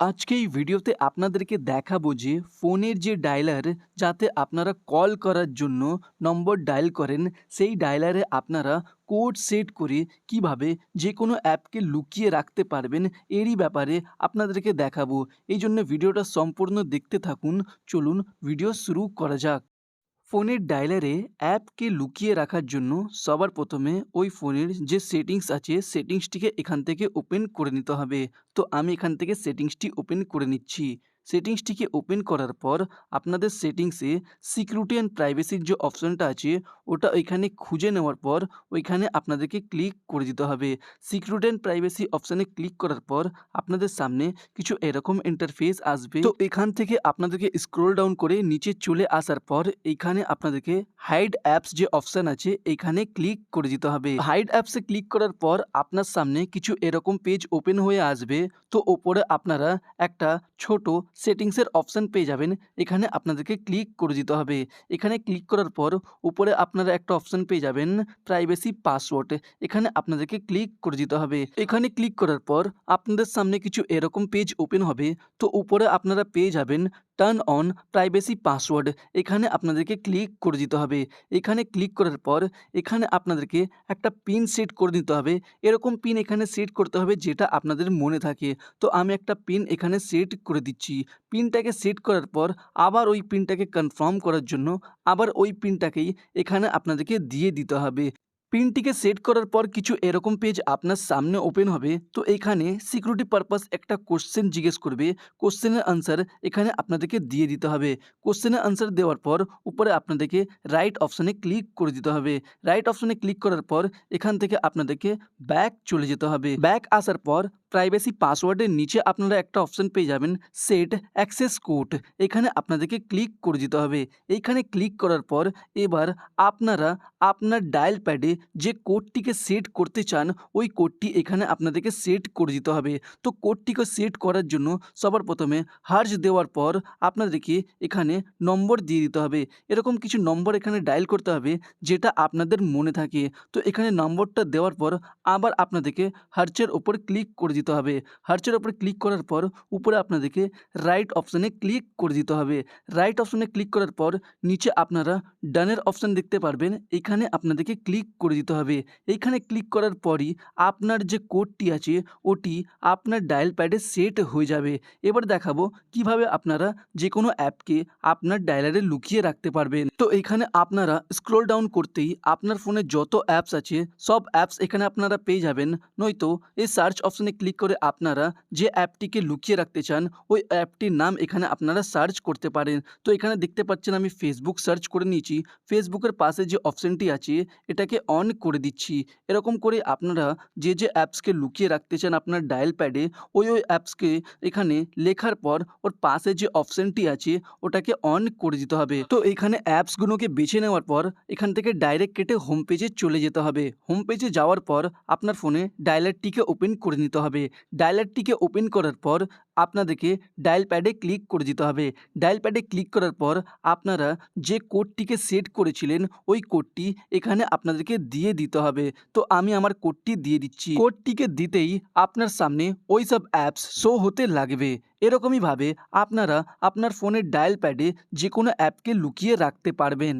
আজকে এই ভিডিওতে আপনাদেরকে দেখাবো যে ফোনের যে ডায়লার, যাতে আপনারা কল করার জন্য নম্বর ডায়াল করেন, সেই ডায়ালারে আপনারা কোড সেট করে কীভাবে যে কোনো অ্যাপকে লুকিয়ে রাখতে পারবেন, এরই ব্যাপারে আপনাদেরকে দেখাবো। এই জন্য ভিডিওটা সম্পূর্ণ দেখতে থাকুন। চলুন, ভিডিও শুরু করা যাক। ফোনের ডায়লারে অ্যাপকে লুকিয়ে রাখার জন্য সবার প্রথমে ওই ফোনের যে সেটিংস আছে, সেটিংসটিকে এখান থেকে ওপেন করে নিতে হবে। তো আমি এখান থেকে সেটিংসটি ওপেন করে নিচ্ছি। সেটিংসটিকে ওপেন করার পর আপনাদের সেটিংসে সিকিউরিটি অ্যান্ড প্রাইভেসির যে অপশনটা আছে, ওটা ওইখানে খুঁজে নেওয়ার পর ওইখানে আপনাদেরকে ক্লিক করে দিতে হবে। সিকিউরিটি অ্যান্ড প্রাইভেসি অপশানে ক্লিক করার পর আপনাদের সামনে কিছু এরকম ইন্টারফেস আসবে। তো এখান থেকে আপনাদেরকে স্ক্রোল ডাউন করে নিচে চলে আসার পর এইখানে আপনাদেরকে হাইড অ্যাপস যে অপশান আছে এইখানে ক্লিক করে দিতে হবে। হাইড অ্যাপসে ক্লিক করার পর আপনার সামনে কিছু এরকম পেজ ওপেন হয়ে আসবে। তো ওপরে আপনারা একটা ছোট সেটিংসের অপশান পেয়ে যাবেন। এখানে আপনাদেরকে ক্লিক করে দিতে হবে। এখানে ক্লিক করার পর উপরে আপনারা একটা অপশান পেয়ে যাবেন প্রাইভেসি পাসওয়ার্ড এখানে আপনাদেরকে ক্লিক করে দিতে হবে। এখানে ক্লিক করার পর আপনাদের সামনে কিছু এরকম পেজ ওপেন হবে। তো উপরে আপনারা পেয়ে যাবেন টার্ন অন প্রাইভেসি পাসওয়ার্ড এখানে আপনাদেরকে ক্লিক করে দিতে হবে। এখানে ক্লিক করার পর এখানে আপনাদেরকে একটা পিন সেট করে দিতে হবে। এরকম পিন এখানে সেট করতে হবে যেটা আপনাদের মনে থাকে। তো আমি একটা পিন এখানে সেট করে দিচ্ছি। পিনটাকে সেট করার পর আবার ওই পিনটাকে কনফার্ম করার জন্য আবার ওই পিনটাকেই এখানে আপনাদেরকে দিয়ে দিতে হবে। পিনটিকে সেট করার পর কিছু এরকম পেজ আপনার সামনে ওপেন হবে। তো এখানে সিকিউরিটি পারপাস একটা কোশ্চেন জিজ্ঞেস করবে। কোশ্চেনের আনসার এখানে আপনাদেরকে দিয়ে দিতে হবে। কোশ্চেনের আনসার দেওয়ার পর উপরে আপনাদেরকে রাইট অপশানে ক্লিক করে দিতে হবে। রাইট অপশানে ক্লিক করার পর এখান থেকে আপনাদেরকে ব্যাক চলে যেতে হবে। ব্যাক আসার পর প্রাইভেসি পাসওয়ার্ডের নিচে আপনারা একটা অপশান পেয়ে যাবেন সেট অ্যাক্সেস কোড এখানে আপনাদেরকে ক্লিক করে দিতে হবে। এইখানে ক্লিক করার পর এবার আপনারা আপনার ডায়াল প্যাডে যে কোডটিকে সেট করতে চান, ওই কোডটি এখানে আপনাদেরকে সেট করে দিতে হবে। তো কোডটিকে সেট করার জন্য সবার প্রথমে হার্জ দেওয়ার পর আপনাদেরকে এখানে নম্বর দিয়ে দিতে হবে। এরকম কিছু নম্বর এখানে ডায়াল করতে হবে, যেটা আপনাদের মনে থাকে। তো এখানে নম্বরটা দেওয়ার পর আবার আপনাদেরকে হার্চের ওপর ক্লিক করে দিতে হবে। হার্চের ওপর ক্লিক করার পর উপরে আপনাদেরকে রাইট অপশানে ক্লিক করে দিতে হবে। রাইট অপশানে ক্লিক করার পর নিচে আপনারা ডানের অপশান দেখতে পারবেন। এখানে আপনাদেরকে ক্লিক করে দিতে হবে। এইখানে ক্লিক করার পরই আপনার যে কোডটি আছে, ওটি আপনার ডায়াল প্যাডে সেট হয়ে যাবে। এবার দেখাবো কীভাবে আপনারা যে কোনো অ্যাপকে আপনার ডায়ালারে লুকিয়ে রাখতে পারবেন। তো এখানে আপনারা স্ক্রোল ডাউন করতেই আপনার ফোনে যত অ্যাপস আছে, সব অ্যাপস এখানে আপনারা পেয়ে যাবেন। নয়তো এই সার্চ অপশানে ক্লিক করে আপনারা যে অ্যাপটিকে লুকিয়ে রাখতে চান, ওই অ্যাপটির নাম এখানে আপনারা সার্চ করতে পারেন। তো এখানে দেখতে পাচ্ছেন আমি ফেসবুক সার্চ করে নিয়েছি। ফেসবুকের পাশে যে অপশানটি আছে, এটাকে অন করে দিচ্ছি। এরকম করে আপনারা যে যে অ্যাপসকে লুকিয়ে রাখতে চান আপনার ডায়াল প্যাডে ওই ওই অ্যাপসকে এখানে লেখার পর ওর পাশে যে অপশানটি আছে, ওটাকে অন করে দিতে হবে। তো এখানে অ্যাপসগুলোকে বেছে নেওয়ার পর এখান থেকে ডাইরেক্ট কেটে হোম পেজে চলে যেতে হবে। হোম পেজে যাওয়ার পর আপনার ফোনে ডায়ালারটিকে ওপেন করে নিতে হবে। ডায়ালারটিকে ওপেন করার পর আপনাদেরকে ডায়াল প্যাডে ক্লিক করে দিতে হবে। ডায়াল প্যাডে ক্লিক করার পর আপনারা যে কোডটিকে সেট করেছিলেন, ওই কোডটি এখানে আপনাদেরকে দিয়ে দিতে হবে। তো আমি আমার কোডটি দিয়ে দিচ্ছি। কোডটিকে দিতেই আপনার সামনে ওই সব অ্যাপস শো হতে লাগবে। এরকমইভাবে আপনারা আপনার ফোনের ডায়াল প্যাডে যে কোনো অ্যাপকে লুকিয়ে রাখতে পারবেন।